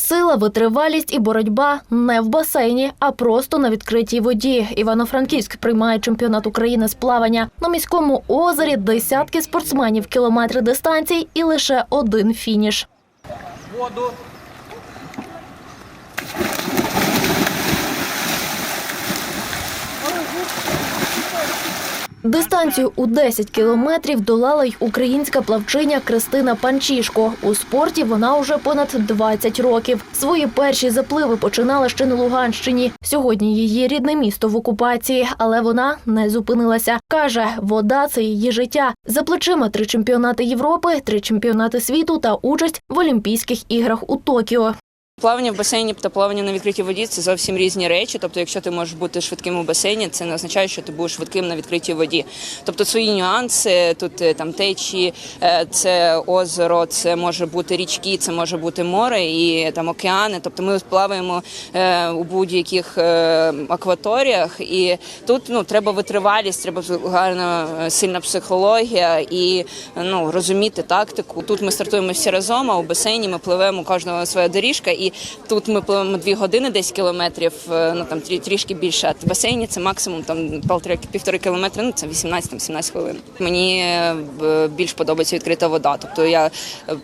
Сила, витривалість і боротьба не в басейні, а просто на відкритій воді. Івано-Франківськ приймає чемпіонат України з плавання. На міському озері десятки спортсменів, кілометри дистанцій і лише один фініш. воду. Дистанцію у 10 кілометрів долала й українська плавчиня Кристина Панчішко. У спорті вона уже понад 20 років. Свої перші запливи починала ще на Луганщині. Сьогодні її рідне місто в окупації, але вона не зупинилася. Каже, вода це її життя. За плечима три чемпіонати Європи, три чемпіонати світу та участь в Олімпійських іграх у Токіо. Плавання в басейні та плавання на відкритій воді це зовсім різні речі. Тобто, якщо ти можеш бути швидким у басейні, це не означає, що ти будеш швидким на відкритій воді. Тобто свої нюанси, тут е, там течії, е, це озеро, це може бути річки, це може бути море і там океани. Тобто ми плаваємо е, у будь-яких акваторіях, і тут ну треба витривалість, треба гарна сильна психологія і ну розуміти тактику. Тут ми стартуємо всі разом, а у басейні ми пливемо кожного своя доріжка, і тут ми пливемо дві години, 10 кілометрів, е, ну там трішки більше. В басейні це максимум там півтори, кілометри, ну це 18-17 хвилин. Мені е, більш подобається відкрита вода. Тобто я е,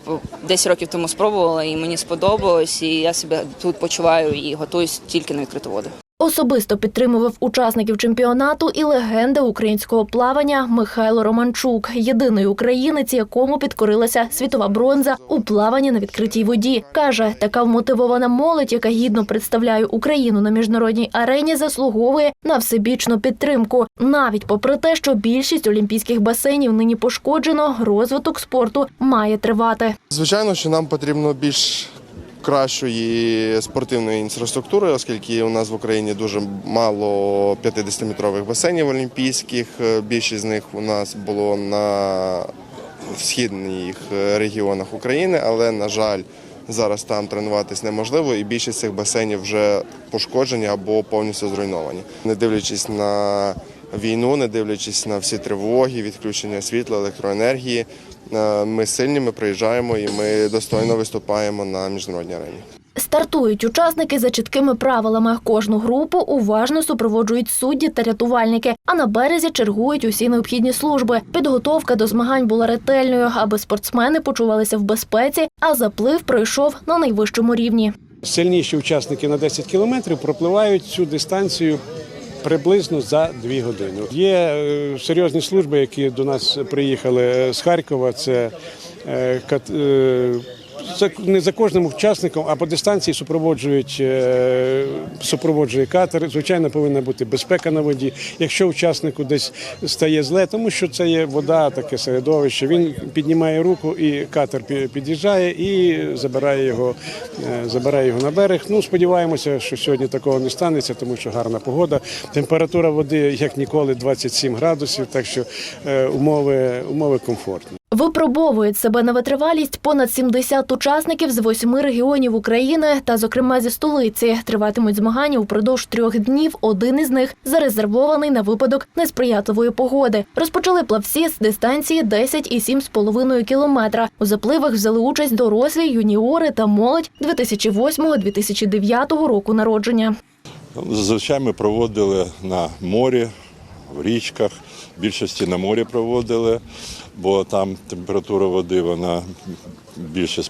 10 років тому спробувала, і мені сподобалось, і я себе тут почуваю і готуюсь тільки на відкриту воду. Особисто підтримував учасників чемпіонату і легенда українського плавання Михайло Романчук, єдиний українець, якому підкорилася світова бронза у плаванні на відкритій воді. каже, така вмотивована молодь, яка гідно представляє Україну на міжнародній арені, заслуговує на всебічну підтримку. Навіть попри те, що більшість олімпійських басейнів нині пошкоджено, розвиток спорту має тривати. Звичайно, що нам потрібно більш кращої спортивної інфраструктури, оскільки у нас в Україні дуже мало 50-метрових басейнів олімпійських. Е, Більшість з них у нас було на східних регіонах України, але на жаль. Зараз там тренуватись неможливо, і більшість цих басейнів вже пошкоджені або повністю зруйновані. Не дивлячись на війну, не дивлячись на всі тривоги, відключення світла, електроенергії, е, ми сильні, ми приїжджаємо і ми достойно виступаємо на міжнародній арені. Стартують учасники за чіткими правилами. Кожну групу уважно супроводжують судді та рятувальники, а на березі чергують усі необхідні служби. Підготовка до змагань була ретельною, аби спортсмени почувалися в безпеці, а заплив пройшов на найвищому рівні. Сильніші учасники на 10 кілометрів пропливають цю дистанцію приблизно за дві години. Є е, серйозні служби, які до нас приїхали е, з Харкова. Це е, е, за- не за кожним учасником, а по дистанції супроводжують е, супроводжує катер. Звичайно, повинна бути безпека на воді. Якщо учаснику десь стає зле, тому що це є вода, таке середовище. Він піднімає руку, і катер під'їжджає і забирає його, е, забирає його на берег. Ну сподіваємося, що сьогодні такого не станеться, тому що гарна погода. Температура води як ніколи 27 градусів, так що е, умови, умови комфортні. Випробовують себе на витривалість понад 70 учасників з восьми регіонів України та, зокрема, зі столиці. Триватимуть змагання упродовж трьох днів. Один із них зарезервований на випадок несприятливої погоди. Розпочали плавці з дистанції 10,7,5 кілометра. У запливах взяли участь дорослі, юніори та молодь 2008-2009 року народження. Зазвичай ми проводили на морі, в річках. Більшості на морі проводили, бо там температура води вона більше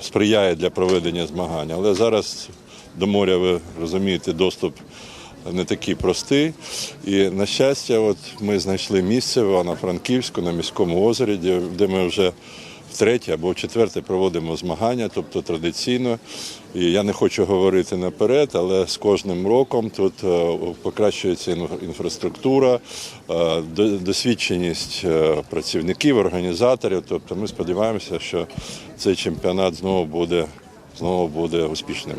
сприяє для проведення змагань. Але зараз до моря, ви розумієте, доступ не такий простий. І на щастя, от ми знайшли місце в Івано-Франківську на міському озері, де ми вже втретє або вчетверте проводимо змагання, тобто традиційно. І я не хочу говорити наперед, але з кожним роком тут е, покращується інфра- інфраструктура, е, досвідченість е, працівників, організаторів. Тобто ми сподіваємося, що цей чемпіонат знову буде, знову буде успішним.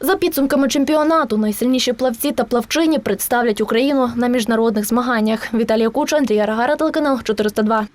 За підсумками чемпіонату, найсильніші плавці та плавчині представлять Україну на міжнародних змаганнях. Віталія Куча, Андрій Аргара, телеканал 402.